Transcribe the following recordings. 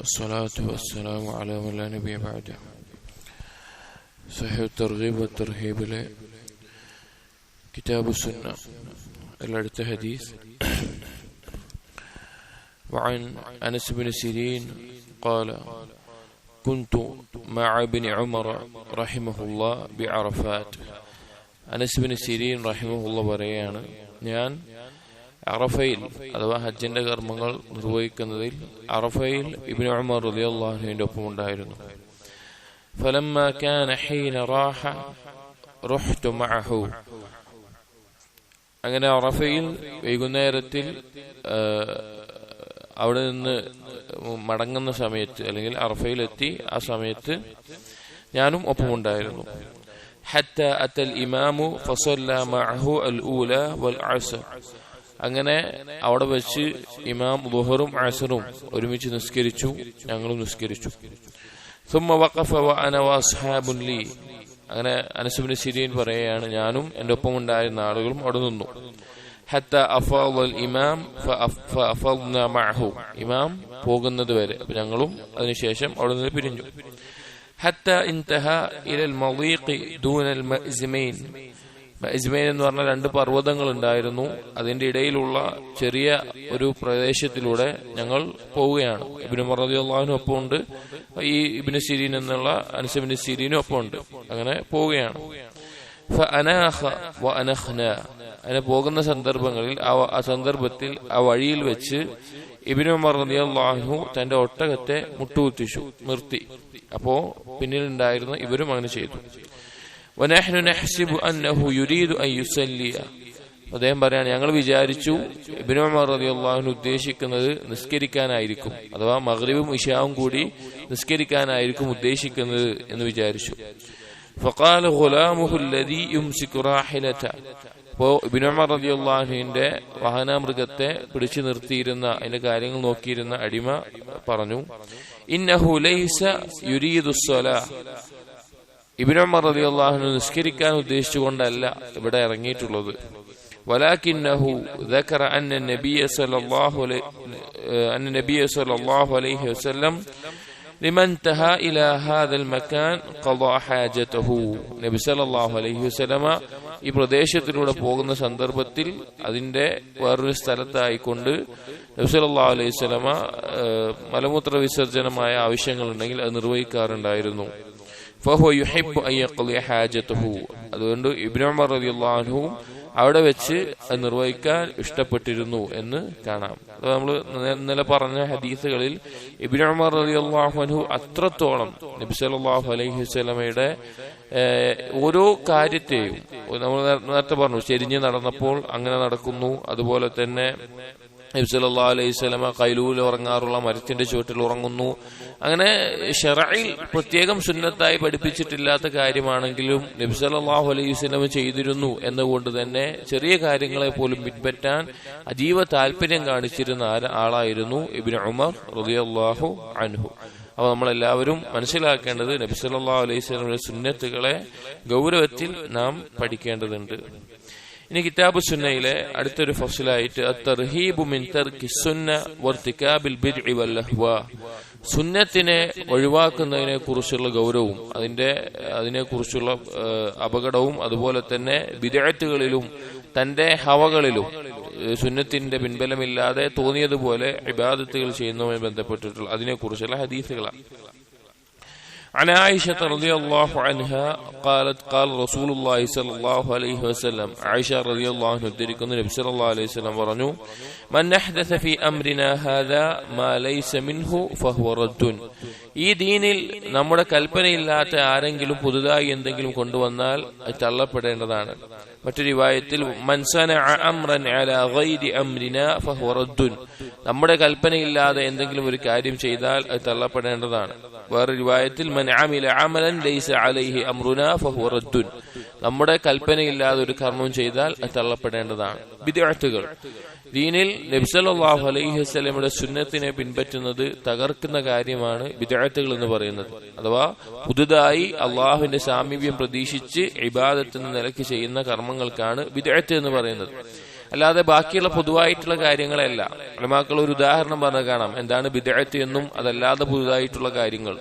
الصلاة والسلام على من لا نبي بعده. صحيح الترغيب والترهيب له. كتاب السنة. الأرث حديث. وعن أنس بن سيرين قال كنت مع ابن عمر رحمه الله بعرفات. أنس بن سيرين رحمه الله بريان. يعني അറഫയിൽ അഥവാ ഹജ്ജിന്റെ കർമ്മങ്ങൾ നിർവഹിക്കുന്നതിൽ അറഫയിൽ ഇബിൻ ഉമർ റളിയല്ലാഹുവിന്റെ ഒപ്പം ഉണ്ടായിരുന്നു فلما كان حين راح رحت معه അങ്ങനെ അറഫയിൽ വൈകുന്നേരത്തിൽ അവിടെ നിന്ന് മടങ്ങുന്ന സമയത്ത് അല്ലെങ്കിൽ അറഫയിലെത്തി ആ സമയത്ത് ഞാനും ഒപ്പമുണ്ടായിരുന്നു حتى أتى الإمام فصلى معه الأولى والعصر അങ്ങനെ അവിടെ വെച്ച് ഇമാം ബുഹറും അസറും ഒരുമിച്ച് നിസ്കരിച്ചു ഞങ്ങളും നിസ്കരിച്ചു. അങ്ങനെ അനസുബിന് സിരിയൻ പറയുകയാണ് ഞാനും എന്റെ ഒപ്പം ഉണ്ടായിരുന്ന ആളുകളും അവിടെ നിന്നു. ഇമാം ഇമാം പോകുന്നത് വരെ. അപ്പൊ ഞങ്ങളും അതിനുശേഷം അവിടെ നിന്ന് പിരിഞ്ഞു. ഹത്ത ഇൻതഹ ഇലൽ ദൂനൽ മൈസ്മൈൻ എന്ന് പറഞ്ഞ രണ്ട് പർവതങ്ങൾ ഉണ്ടായിരുന്നു അതിന്റെ ഇടയിലുള്ള ചെറിയ ഒരു പ്രദേശത്തിലൂടെ ഞങ്ങൾ പോവുകയാണ്. ഇബിന് മറദിയുള്ളാഹിനും ഒപ്പം ഉണ്ട് ഈ ഇബിന് സിരീൻ എന്നുള്ള അനുസബിന് സിരീനും ഒപ്പം ഉണ്ട് അങ്ങനെ പോവുകയാണ്. അങ്ങനെ പോകുന്ന സന്ദർഭങ്ങളിൽ ആ സന്ദർഭത്തിൽ ആ വഴിയിൽ വെച്ച് ഇബിന് ഉമർ തന്റെ ഒട്ടകത്തെ മുട്ടുകുത്തിച്ചു നിർത്തി. അപ്പോ പിന്നീടുണ്ടായിരുന്ന ഇവരും അങ്ങനെ ചെയ്തു. ونحن നഹ്സിബു അന്നഹു യുരീദു അൻ യുസല്ലിയ. അദ്ദേഹം പറയാണ് ഞങ്ങൾ വിചാരിച്ചു ഇബിനുമാർ റതി അള്ളാഹുവിന് ഉദ്ദേശിക്കുന്നത് നിസ്കരിക്കാനായിരിക്കും അഥവാ മഗ്രിബും ഇഷാവും കൂടി നിസ്കരിക്കാനായിരിക്കും ഉദ്ദേശിക്കുന്നത് എന്ന് വിചാരിച്ചു. അപ്പോ ഗുലാമുഹുല്ലതി അപ്പോൾ ഇബിനുമാർ റതി അള്ളാഹുവിന്റെ വാഹനാമൃഗത്തെ പിടിച്ചു നിർത്തിയിരുന്ന അതിന്റെ കാര്യങ്ങൾ നോക്കിയിരുന്ന അടിമ പറഞ്ഞു ഇന്നഹു ലൈസ ഇബിൻ ഉമർ റതി അള്ളാഹുന് നിസ്കരിക്കാൻ ഉദ്ദേശിച്ചുകൊണ്ടല്ല ഇവിടെ ഇറങ്ങിയിട്ടുള്ളത് ولكنه ذكر أن النبي صلى الله عليه أن النبي صلى الله عليه وسلم لمن انتهى إلى هذا المكان قضى حاجته നബി സല്ലല്ലാഹു അലൈഹി വസല്ലമ ഈ പ്രദേശത്തിലൂടെ പോകുന്ന സന്ദർഭത്തിൽ അതിന്റെ വേറൊരു സ്ഥലത്തായിക്കൊണ്ട് നബി സല്ലല്ലാഹു അലൈഹി വസല്ലമ മലമൂത്ര വിസർജനമായ ആവശ്യങ്ങളുണ്ടെങ്കിൽ അത് നിർവഹിക്കാറുണ്ടായിരുന്നു അതുകൊണ്ട് ഇബ്നു ഉമർ റളിയല്ലാഹു അവിടെ വെച്ച് നിർവഹിക്കാൻ ഇഷ്ടപ്പെട്ടിരുന്നു എന്ന് കാണാം. അത് നമ്മൾ ഇന്നലെ പറഞ്ഞ ഹദീസുകളിൽ ഇബ്നു ഉമർ റളിയല്ലാഹു അൻഹു അത്രത്തോളം നബി സല്ലല്ലാഹു അലൈഹി വസല്ലമയുടെ ഓരോ കാര്യത്തെയും നമ്മൾ നേരത്തെ പറഞ്ഞു ചെരിഞ്ഞ് നടന്നപ്പോൾ അങ്ങനെ നടക്കുന്നു അതുപോലെ തന്നെ നബ്സല്ലാ അലൈഹി സ്വലമ കൈലൂൽ ഉറങ്ങാറുള്ള മരത്തിന്റെ ചുവട്ടിൽ ഉറങ്ങുന്നു. അങ്ങനെ ഷെറയിൽ പ്രത്യേകം സുന്നത്തായി പഠിപ്പിച്ചിട്ടില്ലാത്ത കാര്യമാണെങ്കിലും നബ്സല്ലാഹു അലൈഹി സ്വലമ ചെയ്തിരുന്നു എന്നുകൊണ്ട് തന്നെ ചെറിയ കാര്യങ്ങളെ പോലും പിൻപറ്റാൻ അതീവ താല്പര്യം കാണിച്ചിരുന്ന ആളായിരുന്നു ഇബിൻ ഉമർ റളിയല്ലാഹു അൻഹു. അപ്പൊ നമ്മളെല്ലാവരും മനസ്സിലാക്കേണ്ടത് നബി സല്ലല്ലാഹു അലൈഹി സ്വലമിന്റെ സുന്നത്തുകളെ ഗൗരവത്തിൽ നാം പഠിക്കേണ്ടതുണ്ട്. ഇനി കിതാബ് സുന്നയിലെ അടുത്തൊരു ഫസലായിട്ട് സുന്നത്തിനെ ഒഴിവാക്കുന്നതിനെ കുറിച്ചുള്ള ഗൗരവവും അതിന്റെ അതിനെ കുറിച്ചുള്ള അപകടവും അതുപോലെ തന്നെ വിദേഴത്തുകളിലും തന്റെ ഹവകളിലും സുന്നത്തിന്റെ പിൻബലമില്ലാതെ തോന്നിയതുപോലെ ഇബാദത്തുകൾ ചെയ്യുന്നതുമായി ബന്ധപ്പെട്ടിട്ടുള്ള അതിനെക്കുറിച്ചുള്ള ഹദീസുകളാണ്. عن عائشة رضي الله عنها قالت قال رسول الله صلى الله عليه وسلم عائشة رضي الله عنها تدركنا النبي صلى الله عليه وسلم ورنو من أحدث في أمرنا هذا ما ليس منه فهو رد ഈ ദീനിൽ നമ്മുടെ കൽപ്പനയില്ലാത്ത ആരെങ്കിലും പുതുതായി എന്തെങ്കിലും കൊണ്ടുവന്നാൽ അത് തള്ളപ്പെടേണ്ടതാണ് മറ്റൊരു വിവായത്തിൽ നമ്മുടെ കൽപ്പനയില്ലാതെ എന്തെങ്കിലും ഒരു കാര്യം ചെയ്താൽ അത് തള്ളപ്പെടേണ്ടതാണ്. വേറെ രൂപായത്തിൽ നമ്മുടെ കൽപ്പനയില്ലാതെ ഒരു കർമ്മം ചെയ്താൽ അത് തള്ളപ്പെടേണ്ടതാണ്. വിദ്യാർത്ഥികൾ ദീനിൽ നബ്സലാഹു അലൈഹി വസ്ലമിയുടെ സുന്നത്തിനെ പിൻപറ്റുന്നത് തകർക്കുന്ന കാര്യമാണ് വിദ്യാർത്ഥികൾ എന്ന് പറയുന്നത്. അഥവാ പുതുതായി അള്ളാഹുവിന്റെ സാമീപ്യം പ്രതീക്ഷിച്ച് ഇബാദത്ത് എന്ന നിലയ്ക്ക് ചെയ്യുന്ന കർമ്മങ്ങൾക്കാണ് വിദ്യാർത്ഥി എന്ന് പറയുന്നത്. അല്ലാതെ ബാക്കിയുള്ള പൊതുവായിട്ടുള്ള കാര്യങ്ങളല്ല അലമാക്കൾ ഒരു ഉദാഹരണം പറഞ്ഞു കാണാം. എന്താണ് വിദ്യാർത്ഥി എന്നും അതല്ലാതെ പുതുതായിട്ടുള്ള കാര്യങ്ങൾ.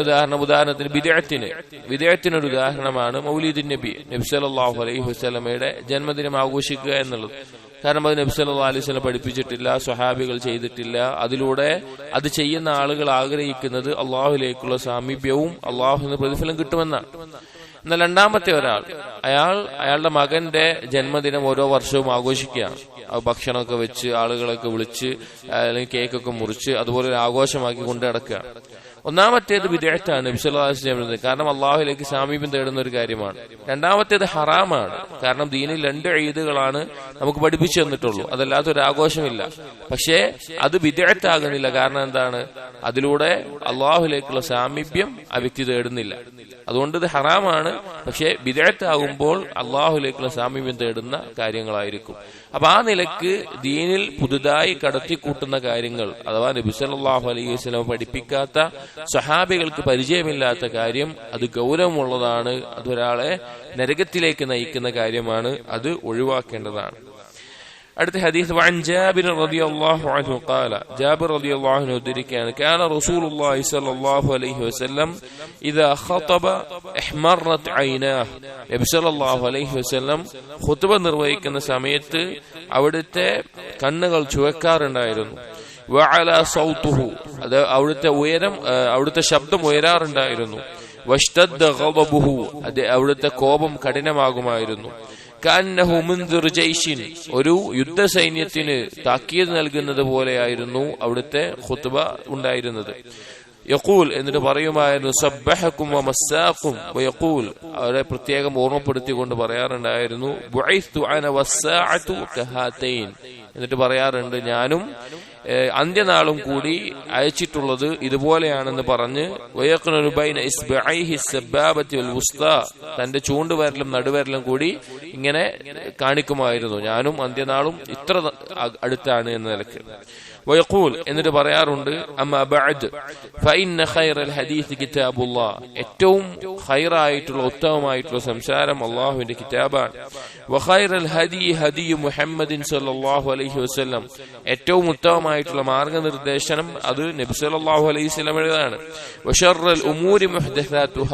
ഉദാഹരണം ഉദാഹരണത്തിന് വിദേഹത്തിന് വിദേഹത്തിനൊരു ഉദാഹരണമാണ് മൗലീദിൻ നബി നബി സല്ലല്ലാഹു അലൈഹി വസല്ലമയുടെ ജന്മദിനം ആഘോഷിക്കുക എന്നുള്ളത്. കാരണം അത് നബി സല്ലല്ലാഹു അലൈഹി സ്വലം പഠിപ്പിച്ചിട്ടില്ല സ്വഹാബികൾ ചെയ്തിട്ടില്ല. അതിലൂടെ അത് ചെയ്യുന്ന ആളുകൾ ആഗ്രഹിക്കുന്നത് അള്ളാഹുലേക്കുള്ള സാമീപ്യവും അള്ളാഹുവിന് പ്രതിഫലം കിട്ടുമെന്നാണ്. എന്നാൽ രണ്ടാമത്തെ ഒരാൾ അയാൾ അയാളുടെ മകന്റെ ജന്മദിനം ഓരോ വർഷവും ആഘോഷിക്കുകയാണ്. ഭക്ഷണമൊക്കെ വെച്ച് ആളുകളൊക്കെ വിളിച്ച് അല്ലെങ്കിൽ കേക്കൊക്കെ മുറിച്ച് അതുപോലെ ഒരു ആഘോഷമാക്കി കൊണ്ടു നടക്കുകയാണ് ഒന്നാമത്തേത് വിദേഹത്താണ് വിശ്വലാസ് കാരണം അള്ളാഹുലേക്ക് സാമീപ്യം തേടുന്ന ഒരു കാര്യമാണ്. രണ്ടാമത്തേത് ഹറാമാണ്. കാരണം ദീനിൽ രണ്ട് ഈദുകളാണ് നമുക്ക് പഠിപ്പിച്ചു തന്നിട്ടുള്ളൂ. അതല്ലാത്ത ഒരു ആഘോഷമില്ല. പക്ഷേ അത് വിദേഹത്താകുന്നില്ല കാരണം എന്താണ്? അതിലൂടെ അള്ളാഹുലേക്കുള്ള സാമീപ്യം ആ വ്യക്തി തേടുന്നില്ല. അതുകൊണ്ട് ഇത് ഹറാമാണ്. പക്ഷേ വിദേഹത്താകുമ്പോൾ അള്ളാഹുലേക്കുള്ള സാമീപ്യം തേടുന്ന കാര്യങ്ങളായിരിക്കും. അപ്പൊ ആ നിലയ്ക്ക് ദീനിൽ പുതുതായി കടത്തിക്കൂട്ടുന്ന കാര്യങ്ങൾ അഥവാ നബിസലാഹു അലൈഹി വസല്ലം പഠിപ്പിക്കാത്ത സഹാബികൾക്ക് പരിചയമില്ലാത്ത കാര്യം അത് ഗൗരവമുള്ളതാണ് അതൊരാളെ നരകത്തിലേക്ക് നയിക്കുന്ന കാര്യമാണ് അത് ഒഴിവാക്കേണ്ടതാണ്. അടുത്ത ഹദീസ് വൻ ജാബിർ റളിയല്ലാഹു അൻഹു ഖാല. ജാബിർ റളിയല്ലാഹു അൻഹു ഉദ്ധരിക്കുകയാണ് കാന റസൂലുള്ളാഹി സ്വല്ലല്ലാഹു അലൈഹി വസല്ലം ഇദാ ഖതബ ഇഹ്മറത് ഐനാഹ്. നബി സ്വല്ലല്ലാഹു അലൈഹി വസല്ലം ഖുത്ബ നിർവഹിക്കുന്ന സമയത്ത് അവിടുത്തെ കണ്ണുകൾ ചുവക്കാറുണ്ടായിരുന്നു. വഅല സൗതുഹു. അത് അവിടുത്തെ ഉയരം അവിടുത്തെ ശബ്ദം ഉയരാറുണ്ടായിരുന്നു. വഷ്തദ്ദ ഗളബുഹു അത് അവിടുത്തെ കോപം കഠിനമാകുമായിരുന്നു. കാന്നഹു മുൻദിർ ജയ്ഷിൻ. ഒരു യുദ്ധസൈന്യത്തിന് താക്കീത് നൽകുന്നത് പോലെയായിരുന്നു അവിടുത്തെ ഖുത്ബ ഉണ്ടായിരുന്നത്. യക്കൂൽ എന്നിട്ട് പറയുമായിരുന്നു സബ്ബഹക്കും വമസ്സാഖും. യക്കൂൽ അവരെ പ്രത്യേകം ഓർമ്മപ്പെടുത്തിക്കൊണ്ട് പറയാറുണ്ടായിരുന്നു എന്നിട്ട് പറയാറുണ്ട് ഞാനും അന്ത്യനാളും കൂടി അയച്ചിട്ടുള്ളത് ഇതുപോലെയാണെന്ന് പറഞ്ഞ് തന്റെ ചൂണ്ടുവരലും നടുവരലും കൂടി ഇങ്ങനെ കാണിക്കുമായിരുന്നു. ഞാനും അന്ത്യനാളും ഇത്ര അടുത്താണ് എന്ന നിലയ്ക്ക്. വയക്കൂൽ എന്നിട്ട് പറയാറുണ്ട് കിതാബുല്ലാ. ഏറ്റവും ഹൈറായിട്ടുള്ള ഉത്തമമായിട്ടുള്ള സംസാരം അല്ലാഹുവിന്റെ കിതാബാണ്. വഖൈറൽ ഹദി ഹദി മുഹമ്മദിൻ സല്ലാഹു അലൈഹി വസ്ലം ഏറ്റവും ഉത്തമമായിട്ടുള്ള മാർഗനിർദ്ദേശനം അത് നബി സല്ലല്ലാഹു അലൈഹി വസല്ലം സ്വലമയുടേതാണ് വഷറൽ ഉമൂരി മുഹദുഹ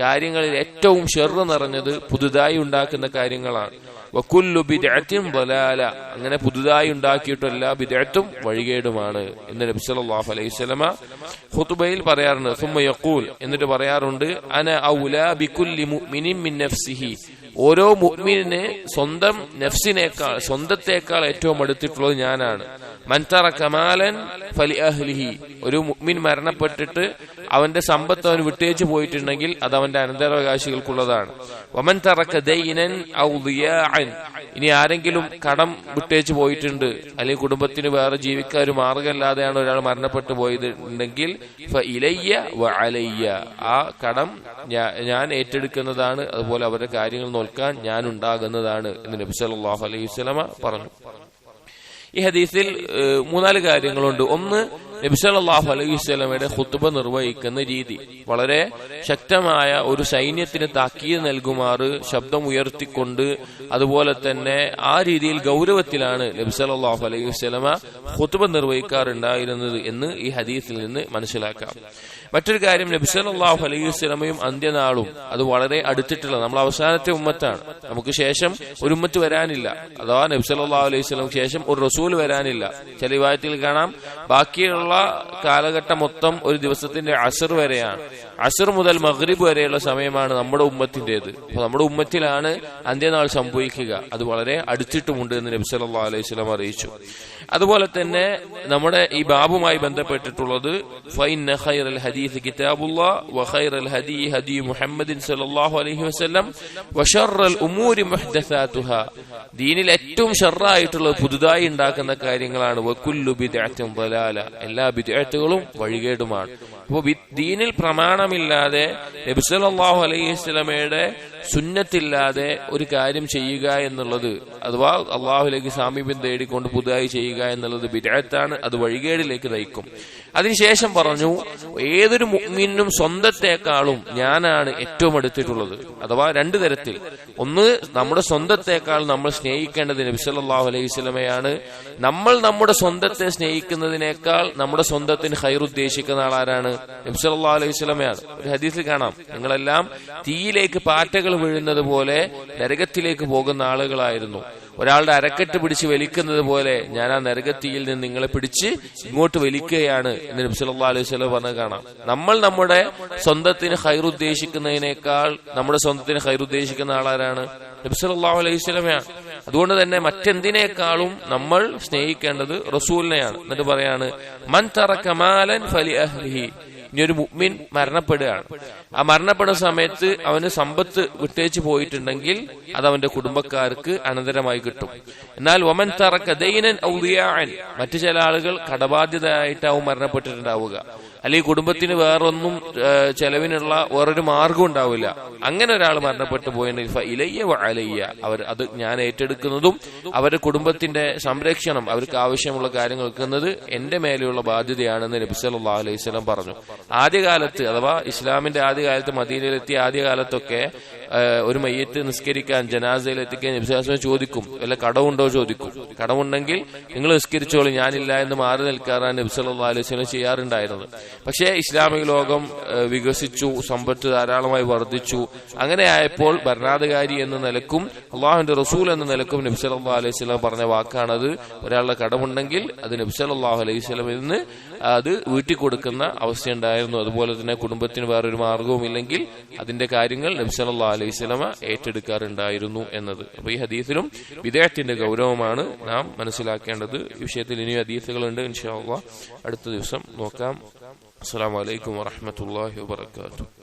കാര്യങ്ങളിൽ ഏറ്റവും ഷെറ് നിറഞ്ഞത് പുതുതായി ഉണ്ടാക്കുന്ന കാര്യങ്ങളാണ്. വക്കുല്ലു ബിദഅത്തിൻ ضلاല അങ്ങനെ പുതുതായി ഉണ്ടാക്കിയിട്ടുള്ള എല്ലാ ബിദഅത്തും വഴികേടുമാണ്. എന്ന് നബി സല്ലല്ലാഹു അലൈഹി വസല്ലമ ഖുത്ബയിൽ പറയാറുണ്ട് സുമ്മ യഖൂൽ എന്നിട്ട് പറയാറുണ്ട് അന ഔലാ ബികുല്ലി മുഅ്മിനിൻ മിൻ നഫ്സിഹി. ഓരോ മുഅ്മിനിനെ സ്വന്തം നഫ്സിനേക്കാൾ സ്വന്തത്തേക്കാൾ ഏറ്റവും അടുത്തിട്ടുള്ളത് ഞാനാണ്. ഫലി അഹ്ലിഹി ഒരു മുഅ്മിൻ മരണപ്പെട്ടിട്ട് അവന്റെ സമ്പത്ത് അവൻ വിട്ടേച്ചു പോയിട്ടുണ്ടെങ്കിൽ അത് അവന്റെ അനന്തരാവകാശികൾക്കുള്ളതാണ്. വമൻ തറക്ക ദൈനൻ ഇനി ആരെങ്കിലും കടം വിട്ടേച്ചു പോയിട്ടുണ്ട് അല്ലെങ്കിൽ കുടുംബത്തിന് വേറെ ജീവിക്കാൻ ഒരു മാർഗമല്ലാതെയാണ് ഒരാൾ മരണപ്പെട്ടു പോയത് ഉണ്ടെങ്കിൽ ഇലയ്യ ആ കടം ഞാൻ ഏറ്റെടുക്കുന്നതാണ് അതുപോലെ അവരുടെ കാര്യങ്ങൾ നോക്കാൻ ഞാൻ ഉണ്ടാകുന്നതാണ് എന്ന് നബി അലൈഹി സ്വലമ പറഞ്ഞു. ഈ ഹദീസിൽ മൂന്നാൽ കാര്യങ്ങളുണ്ട്. ഒന്ന് നബിസലാഹു അലൈഹി സ്വലമയുടെ ഹുത്തുബ നിർവഹിക്കുന്ന രീതി. വളരെ ശക്തമായ ഒരു സൈന്യത്തിന് താക്കീത് നൽകുമാറ് ശബ്ദം ഉയർത്തിക്കൊണ്ട് അതുപോലെ തന്നെ ആ രീതിയിൽ ഗൗരവത്തിലാണ് നബിസലാഹു അലൈഹി സ്വലമ ഹുത്തുബ നിർവഹിക്കാറുണ്ടായിരുന്നത് എന്ന് ഈ ഹദീസിൽ നിന്ന് മനസ്സിലാക്കാം. മറ്റൊരു കാര്യം നബിസലാഹു അലൈഹി വസ്ലമയും അന്ത്യനാളും അത് വളരെ അടുത്തിട്ടുള്ള നമ്മൾ അവസാനത്തെ ഉമ്മത്താണ്. നമുക്ക് ശേഷം ഒരു ഉമ്മത്ത് വരാനില്ല. അഥവാ നബിസലാഹു അലൈഹി വസ്ലം ശേഷം ഒരു റസൂൽ വരാനില്ല. ചില വിവാഹത്തിൽ കാണാം. ബാക്കിയുള്ള കാലഘട്ടം മൊത്തം ഒരു ദിവസത്തിന്റെ അസർ വരെയാണ്. അസർ മുതൽ മഗ്രിബ് വരെയുള്ള സമയമാണ് നമ്മുടെ ഉമ്മത്തിന്റേത്. അപ്പൊ നമ്മുടെ ഉമ്മത്തിലാണ് അന്ത്യനാൾ സംഭവിക്കുക. അത് വളരെ അടുത്തിട്ടുമുണ്ട് എന്ന് നബി സല്ലല്ലാഹു അലൈഹി സ്വലം അറിയിച്ചു. അതുപോലെ തന്നെ നമ്മുടെ ഈ ബാബുമായി ബന്ധപ്പെട്ടിട്ടുള്ളത് ഹദീസ് ഹദി ഹദി മുഹമ്മദിൻ സല്ലല്ലാഹു അലൈഹി വസല്ലം ഉമൂരി ദീനിൽ ഏറ്റവും ഷർറായിട്ടുള്ളത് പുതുതായി ഉണ്ടാക്കുന്ന കാര്യങ്ങളാണ്. വകുല്ലു എല്ലാ ബിദ്അത്തുകളും വഴികേടുമാണ്. അപ്പോൾ ദീനിൽ പ്രമാണമില്ലാതെ നബി സല്ലല്ലാഹു അലൈഹി വസല്ലമയുടെ സുന്നത്തില്ലാതെ ഒരു കാര്യം ചെയ്യുക എന്നുള്ളത് അഥവാ അള്ളാഹുലേക്ക് സാമീപ്യം തേടിക്കൊണ്ട് പുതുതായി ചെയ്യുക എന്നുള്ളത് ബിദ്അത്താണ് അത് വഴികേടിലേക്ക് നയിക്കും. അതിനുശേഷം പറഞ്ഞു ഏതൊരു മുഗ്മിനും സ്വന്തത്തെക്കാളും ഞാനാണ് ഏറ്റവും അടുത്തിട്ടുള്ളത്. അഥവാ രണ്ടു തരത്തിൽ. ഒന്ന് നമ്മുടെ സ്വന്തത്തെക്കാൾ നമ്മൾ സ്നേഹിക്കേണ്ടത് നബി സല്ലല്ലാഹു അലൈഹി സ്വലമയാണ് നമ്മൾ നമ്മുടെ സ്വന്തത്തെ സ്നേഹിക്കുന്നതിനേക്കാൾ നമ്മുടെ സ്വന്തത്തിന് ഹൈർ ഉദ്ദേശിക്കുന്ന ആളാരാണ് നബി സല്ലല്ലാഹു അലൈഹി സ്വലമയാണ് ഒരു ഹദീസിൽ കാണാം നിങ്ങളെല്ലാം തീയിലേക്ക് പാറ്റകൾ വീഴുന്നത് പോലെ നരകത്തിലേക്ക് പോകുന്ന ആളുകളായിരുന്നു. ഒരാളുടെ അരക്കെട്ട് പിടിച്ച് വലിക്കുന്നത് പോലെ ഞാൻ ആ നരകത്തിയിൽ നിന്ന് നിങ്ങളെ പിടിച്ച് ഇങ്ങോട്ട് വലിക്കുകയാണ് എന്ന് നബി സല്ലല്ലാഹു അലൈഹി വസല്ലം പറഞ്ഞ് കാണാം. നമ്മൾ നമ്മുടെ സ്വന്തത്തിന് ഹൈറുദ്ദേശിക്കുന്നതിനേക്കാൾ നമ്മുടെ സ്വന്തത്തിന് ഹൈറുദ്ദേശിക്കുന്ന ആളാരാണ്? നബി സല്ലല്ലാഹു അലൈഹി സ്വലമയാണ് അതുകൊണ്ട് തന്നെ മറ്റെന്തിനേക്കാളും നമ്മൾ സ്നേഹിക്കേണ്ടത് റസൂലിനെയാണ്. എന്നിട്ട് പറയാണ് മൻ തറക മാലൻ ഫലി അഹ്ലിഹി. ഇനി ഒരു മുഅ്മിൻ മരണപ്പെടുകയാണ്. ആ മരണപ്പെടുന്ന സമയത്ത് അവന് സമ്പത്ത് വിട്ടേച്ച് പോയിട്ടുണ്ടെങ്കിൽ അത് അവന്റെ കുടുംബക്കാർക്ക് അനന്തരമായി കിട്ടും. എന്നാൽ ഒമൻ തറക്ക ദൈനൻ ഔദിയാൻ മറ്റു ചില ആളുകൾ കടബാധ്യതയായിട്ടാവും മരണപ്പെട്ടിട്ടുണ്ടാവുക. അല്ലെങ്കിൽ കുടുംബത്തിന് വേറൊന്നും ചെലവിനുള്ള വേറൊരു മാർഗം ഉണ്ടാവില്ല. അങ്ങനെ ഒരാൾ മരണപ്പെട്ടു പോയിട്ടുണ്ടെങ്കിൽ ഫ ഇലയ്യ അലയ്യ. അവർ അത് ഞാൻ ഏറ്റെടുക്കുന്നതും അവരുടെ കുടുംബത്തിന്റെ സംരക്ഷണം അവർക്ക് ആവശ്യമുള്ള കാര്യങ്ങൾ വെക്കുന്നത് എന്റെ മേലെയുള്ള ബാധ്യതയാണെന്ന് നബി സല്ലല്ലാഹു അലൈഹി സ്വലം പറഞ്ഞു. ആദ്യകാലത്ത് അഥവാ ഇസ്ലാമിന്റെ ആദ്യകാലത്ത് മദീനയിലെത്തിയ ആദ്യകാലത്തൊക്കെ ഒരു മയ്യത്ത് നിസ്കരിക്കാൻ ജനാസയിൽ എത്തിക്കാൻ ചോദിക്കും അല്ല കടവുണ്ടോ ചോദിക്കും. കടമുണ്ടെങ്കിൽ നിങ്ങൾ നിസ്കരിച്ചോളൂ ഞാനില്ല എന്ന് മാറി നിൽക്കാറാണ് നബി സല്ലല്ലാഹു അലൈഹി ചെയ്യാറുണ്ടായിരുന്നത്. പക്ഷേ ഇസ്ലാമിക ലോകം വികസിച്ചു സമ്പത്ത് ധാരാളമായി വർദ്ധിച്ചു. അങ്ങനെ ആയപ്പോൾ ഭരണാധികാരി എന്ന നിലക്കും അള്ളാഹുവിന്റെ റസൂൽ എന്ന നിലക്കും നബി സല്ലല്ലാഹു അലൈഹി സ്വലം പറഞ്ഞ വാക്കാണത്. ഒരാളുടെ കടമുണ്ടെങ്കിൽ അത് നബ്സ് സല്ലല്ലാഹു അലൈഹി സ്വലം ഇന്ന് അത് വീട്ടിൽ കൊടുക്കുന്ന അവസ്ഥയുണ്ടായിരുന്നു. അതുപോലെ തന്നെ കുടുംബത്തിന് വേറൊരു മാർഗവും ഇല്ലെങ്കിൽ അതിന്റെ കാര്യങ്ങൾ നബ്സ് സല്ലല്ലാഹു അലൈഹി സ്വലമ ഏറ്റെടുക്കാറുണ്ടായിരുന്നു എന്നത്. അപ്പൊ ഈ ഹദീസിലും വിദേഹത്തിന്റെ ഗൗരവമാണ് നാം മനസ്സിലാക്കേണ്ടത്. ഈ വിഷയത്തിൽ ഇനിയും ഹദീസുകളുണ്ട് ഇൻഷാ അടുത്ത ദിവസം നോക്കാം. അസ്സാം വലൈക്കും വറഹ്മത്തുള്ളാഹി വബറകാതുഹു.